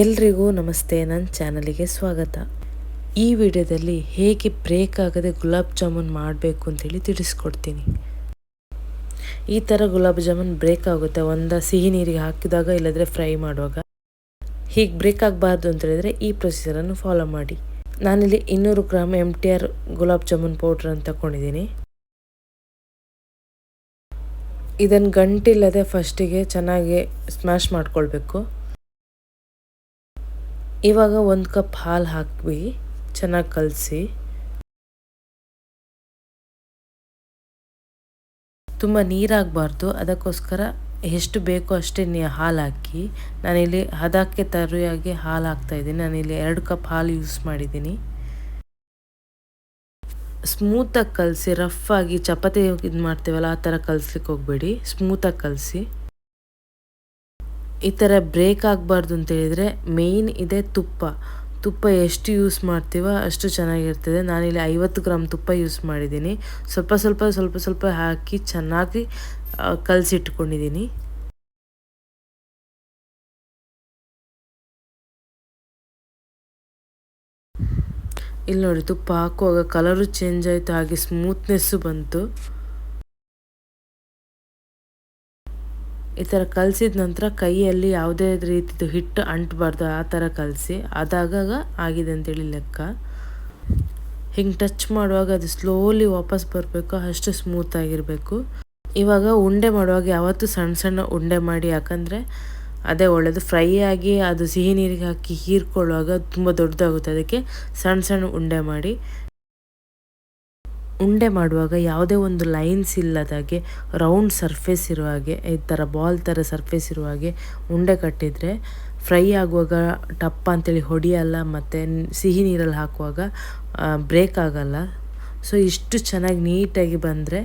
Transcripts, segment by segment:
ಎಲ್ರಿಗೂ ನಮಸ್ತೆ ನನ್ನ ಚಾನಲಿಗೆ ಸ್ವಾಗತ. ಈ ವಿಡಿಯೋದಲ್ಲಿ ಹೇಗೆ ಬ್ರೇಕ್ ಆಗದೆ ಗುಲಾಬ್ ಜಾಮೂನ್ ಮಾಡಬೇಕು ಅಂತೇಳಿ ತಿಳಿಸ್ಕೊಡ್ತೀನಿ. ಈ ಥರ ಗುಲಾಬ್ ಜಾಮೂನ್ ಬ್ರೇಕ್ ಆಗುತ್ತೆ. ಒಂದು ಸಿಹಿ ನೀರಿಗೆ ಹಾಕಿದಾಗ, ಇಲ್ಲದ್ರೆ ಫ್ರೈ ಮಾಡುವಾಗ. ಹೀಗೆ ಬ್ರೇಕ್ ಆಗಬಾರ್ದು ಅಂತ ಹೇಳಿದ್ರೆ ಈ ಪ್ರೊಸೀಜರನ್ನು ಫಾಲೋ ಮಾಡಿ. ನಾನಿಲ್ಲಿ ಇನ್ನೂರು gram M T R gulab jamun powder ಅಂತ ತಗೊಂಡಿದ್ದೀನಿ ಇದನ್ನು ಗಂಟಿಲ್ಲದೆ ಫಸ್ಟಿಗೆ ಚೆನ್ನಾಗಿ ಸ್ಮ್ಯಾಶ್ ಮಾಡ್ಕೊಳ್ಬೇಕು. ಇವಾಗ ಒಂದು ಕಪ್ ಹಾಲು ಹಾಕಿ ಚೆನ್ನಾಗಿ ಕಲಸಿ. ತುಂಬ ನೀರಾಗಬಾರ್ದು, ಅದಕ್ಕೋಸ್ಕರ ಎಷ್ಟು ಬೇಕೋ ಅಷ್ಟೇ ನೀ ಹಾಲು ಹಾಕಿ. ನಾನಿಲ್ಲಿ ಹದಕ್ಕೆ ತರಿಯಾಗಿ ಹಾಲು ಹಾಕ್ತಾಯಿದ್ದೀನಿ ನಾನಿಲ್ಲಿ ಎರಡು ಕಪ್ ಹಾಲು ಯೂಸ್ ಮಾಡಿದ್ದೀನಿ. ಸ್ಮೂತಾಗಿ ಕಲಸಿ, ರಫ್ ಆಗಿ ಚಪಾತಿ ಇದು ಮಾಡ್ತೀವಲ್ಲ ಆ ಥರ ಕಲಸ್ಲಿಕ್ಕೆ ಹೋಗಬೇಡಿ. ಸ್ಮೂತಾಗಿ ಕಲಸಿ. ಈ ಥರ ಬ್ರೇಕ್ ಆಗಬಾರ್ದು ಅಂತ ಹೇಳಿದರೆ ಮೇಯ್ನ್ ಇದೆ ತುಪ್ಪ. ತುಪ್ಪ ಎಷ್ಟು ಯೂಸ್ ಮಾಡ್ತೀವೋ ಅಷ್ಟು ಚೆನ್ನಾಗಿರ್ತದೆ. ನಾನಿಲ್ಲಿ ಐವತ್ತು ಗ್ರಾಮ್ ತುಪ್ಪ ಯೂಸ್ ಮಾಡಿದ್ದೀನಿ. ಸ್ವಲ್ಪ ಸ್ವಲ್ಪ ಸ್ವಲ್ಪ ಸ್ವಲ್ಪ ಹಾಕಿ ಚೆನ್ನಾಗಿ ಕಲಸಿಟ್ಕೊಂಡಿದ್ದೀನಿ. ಇಲ್ಲಿ ನೋಡಿ ತುಪ್ಪ ಹಾಕುವಾಗ ಕಲರು ಚೇಂಜ್ ಆಯಿತು, ಹಾಗೆ ಸ್ಮೂತ್ನೆಸ್ಸು ಬಂತು. ಈ ಥರ ಕಲಸಿದ ನಂತರ ಕೈಯಲ್ಲಿ ಯಾವುದೇ ರೀತಿದು ಹಿಟ್ಟು ಅಂಟಬಾರ್ದು ಆ ಥರ ಕಲಸಿ. ಅದಾಗಾಗ ಆಗಿದೆ ಅಂತೇಳಿ ಲೆಕ್ಕ. ಹಿಂಗೆ ಟಚ್ ಮಾಡುವಾಗ ಅದು ಸ್ಲೋಲಿ ವಾಪಸ್ ಬರಬೇಕು, ಅಷ್ಟು ಸ್ಮೂತ್ ಆಗಿರಬೇಕು. ಇವಾಗ ಉಂಡೆ ಮಾಡುವಾಗ ಯಾವತ್ತೂ ಸಣ್ಣ ಸಣ್ಣ ಉಂಡೆ ಮಾಡಿ, ಯಾಕಂದರೆ ಅದೇ ಒಳ್ಳೆಯದು ಫ್ರೈ ಆಗಿ ಅದು ಸಿಹಿ ನೀರಿಗೆ ಹಾಕಿ ಹೀರ್ಕೊಳ್ಳುವಾಗ ತುಂಬ ದೊಡ್ಡದಾಗುತ್ತೆ. ಅದಕ್ಕೆ ಸಣ್ಣ ಸಣ್ಣ ಉಂಡೆ ಮಾಡಿ. ಉಂಡೆ ಮಾಡುವಾಗ ಯಾವುದೇ ಒಂದು ಲೈನ್ಸ್ ಇಲ್ಲದಾಗೆ ರೌಂಡ್ ಸರ್ಫೇಸ್ ಇರುವ ಹಾಗೆ, ಈ ಥರ ಬಾಲ್ ಥರ ಸರ್ಫೇಸ್ ಇರುವ ಹಾಗೆ ಉಂಡೆ ಕಟ್ಟಿದರೆ ಫ್ರೈ ಆಗುವಾಗ ಟಪ್ಪ ಅಂತೇಳಿ ಹೊಡಿಯಲ್ಲ ಮತ್ತು ಸಿಹಿ ನೀರಲ್ಲಿ ಹಾಕುವಾಗ ಬ್ರೇಕ್ ಆಗಲ್ಲ. ಸೊ ಇಷ್ಟು ಚೆನ್ನಾಗಿ ನೀಟಾಗಿ ಬಂದರೆ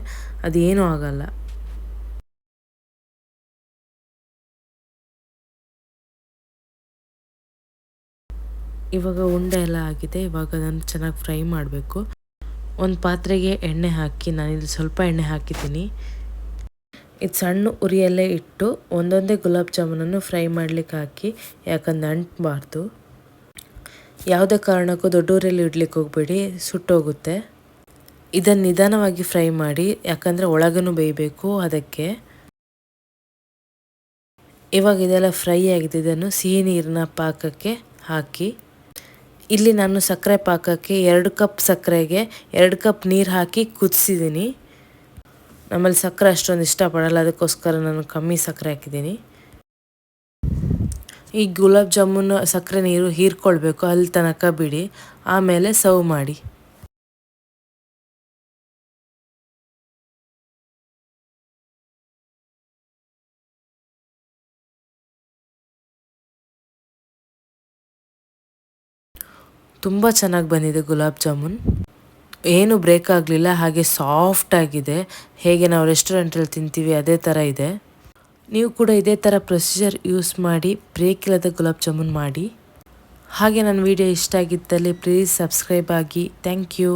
ಅದೇನೂ ಆಗಲ್ಲ. ಇವಾಗ ಉಂಡೆ ಎಲ್ಲ ಆಗಿದೆ, ಇವಾಗ ಅದನ್ನು ಚೆನ್ನಾಗಿ ಫ್ರೈ ಮಾಡಬೇಕು. ಒಂದು ಪಾತ್ರೆಗೆ ಎಣ್ಣೆ ಹಾಕಿ, ನಾನಿಲ್ಲಿ ಸ್ವಲ್ಪ ಎಣ್ಣೆ ಹಾಕಿದ್ದೀನಿ. ಇದು ಸಣ್ಣ ಉರಿಯಲ್ಲೇ ಇಟ್ಟು ಒಂದೊಂದೇ ಗುಲಾಬ್ ಜಾಮೂನನ್ನು ಫ್ರೈ ಮಾಡಲಿಕ್ಕೆ ಹಾಕಿ, ಯಾಕಂದ್ರೆ ಅಂಟಬಾರ್ದು. ಯಾವುದೇ ಕಾರಣಕ್ಕೂ ದೊಡ್ಡ ಉರಿಯಲ್ಲಿ ಇಡ್ಲಿಕ್ಕೆ ಹೋಗಬೇಡಿ, ಸುಟ್ಟೋಗುತ್ತೆ. ಇದನ್ನು ನಿಧಾನವಾಗಿ ಫ್ರೈ ಮಾಡಿ, ಯಾಕಂದರೆ ಒಳಗೂ ಬೇಯಬೇಕು ಅದಕ್ಕೆ. ಇವಾಗ ಇದೆಲ್ಲ ಫ್ರೈ ಆಗಿದೆ ಇದನ್ನು ಸಿಹಿ ನೀರಿನ ಪಾಕಕ್ಕೆ ಹಾಕಿ. ಇಲ್ಲಿ ನಾನು ಸಕ್ಕರೆ ಪಾಕಕ್ಕೆ ಎರಡು ಕಪ್ ಸಕ್ಕರೆಗೆ ಎರಡು ಕಪ್ ನೀರು ಹಾಕಿ ಕುದಿಸಿದ್ದೀನಿ ನಮ್ಮಲ್ಲಿ ಸಕ್ಕರೆ ಅಷ್ಟೊಂದು ಇಷ್ಟಪಡಲ್ಲ, ಅದಕ್ಕೋಸ್ಕರ ನಾನು ಕಮ್ಮಿ ಸಕ್ಕರೆ ಹಾಕಿದ್ದೀನಿ. ಈ ಗುಲಾಬ್ ಜಾಮೂನು ಸಕ್ಕರೆ ನೀರು ಹೀರ್ಕೊಳ್ಬೇಕು, ಅಲ್ಲಿ ತನಕ ಬಿಡಿ. ಆಮೇಲೆ ಸರ್ವ್ ಮಾಡಿ. ತುಂಬ ಚೆನ್ನಾಗಿ ಬಂದಿದೆ ಗುಲಾಬ್ ಜಾಮೂನ್. ಏನು ಬ್ರೇಕ್ ಆಗಲಿಲ್ಲ, ಹಾಗೆ ಸಾಫ್ಟ್ ಆಗಿದೆ. ಹೇಗೆ ನಾವು ರೆಸ್ಟೋರೆಂಟಲ್ಲಿ ತಿಂತೀವಿ, ಅದೇ ಥರ ಇದೆ. ನೀವು ಕೂಡ ಇದೇ ಥರ ಪ್ರೊಸೀಜರ್ ಯೂಸ್ ಮಾಡಿ ಬ್ರೇಕ್ ಇಲ್ಲದ ಗುಲಾಬ್ ಜಾಮೂನ್ ಮಾಡಿ. ಹಾಗೆ ನನ್ನ ವಿಡಿಯೋ ಇಷ್ಟ ಆಗಿದ್ದಲ್ಲಿ ಪ್ಲೀಸ್ ಸಬ್ಸ್ಕ್ರೈಬ್ ಆಗಿ. Thank you